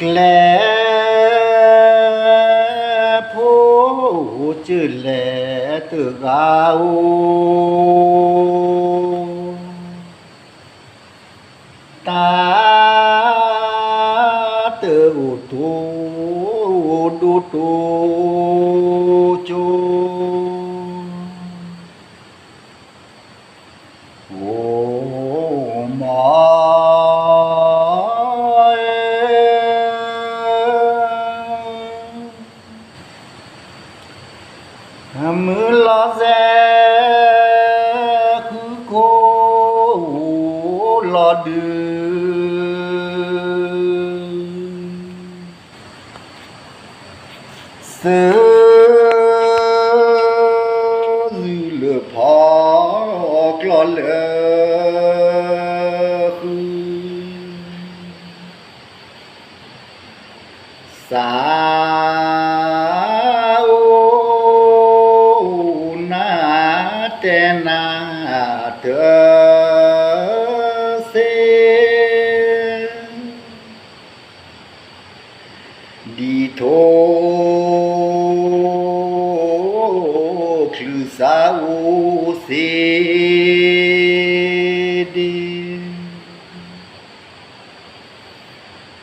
แกลผู้จืดแลตึกเอาตา ดืเสือเหลือพอกลอนเลคือสาวนาเตนาเธอเส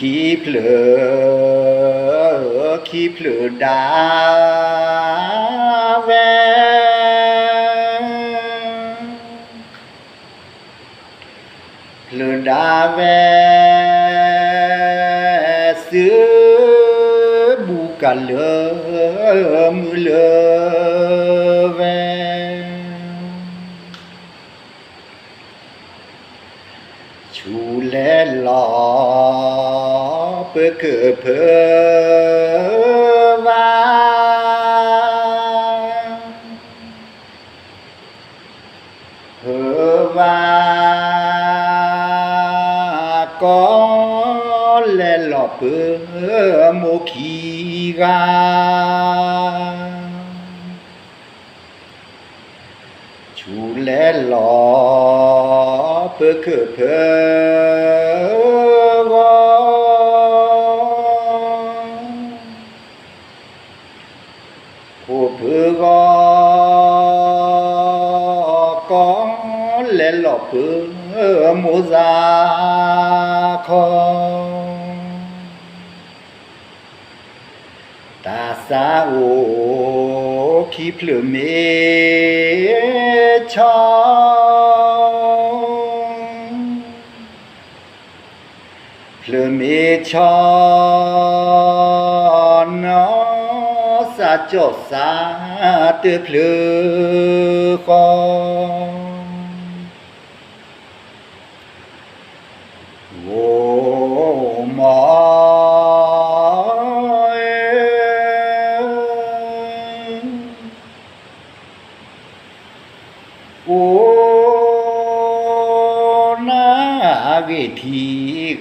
ขี้หลอดว่าตลอซีขี้เพลอขี้เพลอดาแวเพลอดาแวเสือบุกันเลอมือเลอ เพื่อเกิดเพอว่าเพอว่าก็และหลอเปือโมขีกาชูและหลอเปือคือเพื่อ ผู้พือก็ก็และหลบพือมูซาคอตาสาโอขีเพลือเมชองเพลือเมชอนาจอสาเตอเพลือคองโอ้หมอโอ้นาเวที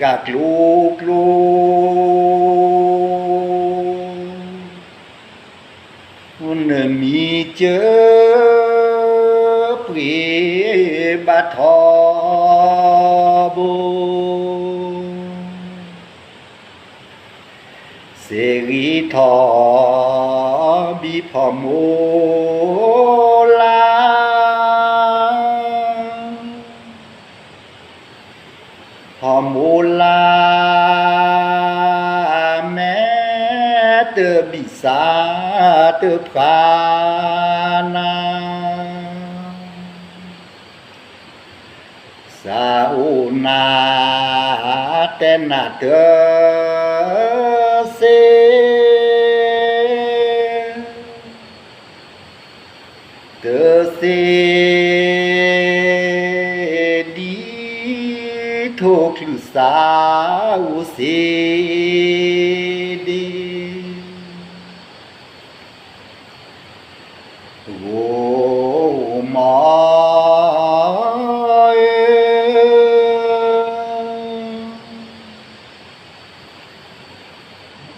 กะกลูกลู นมีเจอปรีบาทอบเสรีทอบีพอมู tư bị xa tư phá na. Xa u na tên na tư si tư si đi thuộc sa u si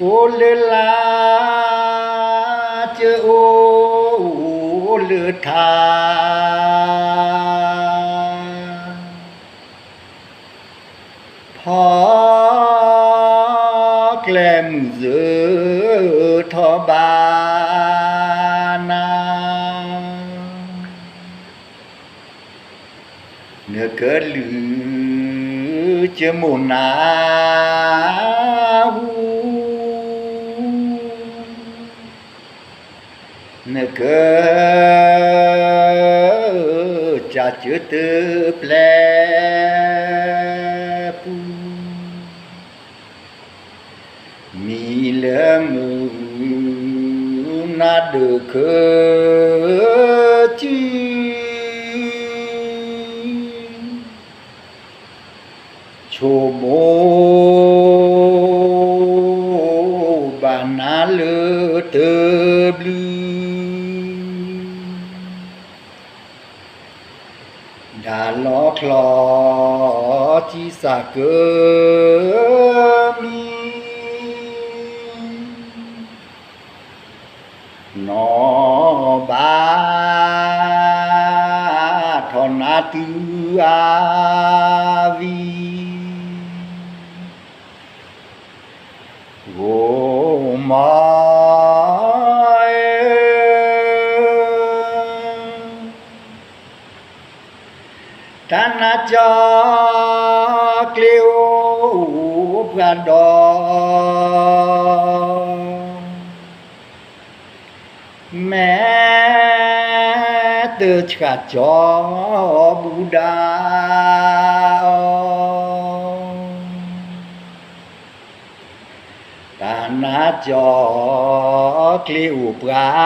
ô lê la chê ô lê tha phó lem giữ thọ ba na nơ cơ lư chê mù cơ cha chữ tư ple mi lơ mu na được cơ chữ chô mô คลอที่สาเกอมีนอบาทอนาตืออาวีโวมาย ตานาจาเกลียวพระดองแม้เตอชกา na cho clio và đồ mẹ từ khả cho Buddha. Ta na cho clio pra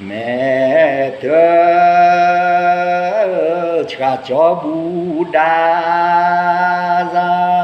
Metra Chacho Buddha Zan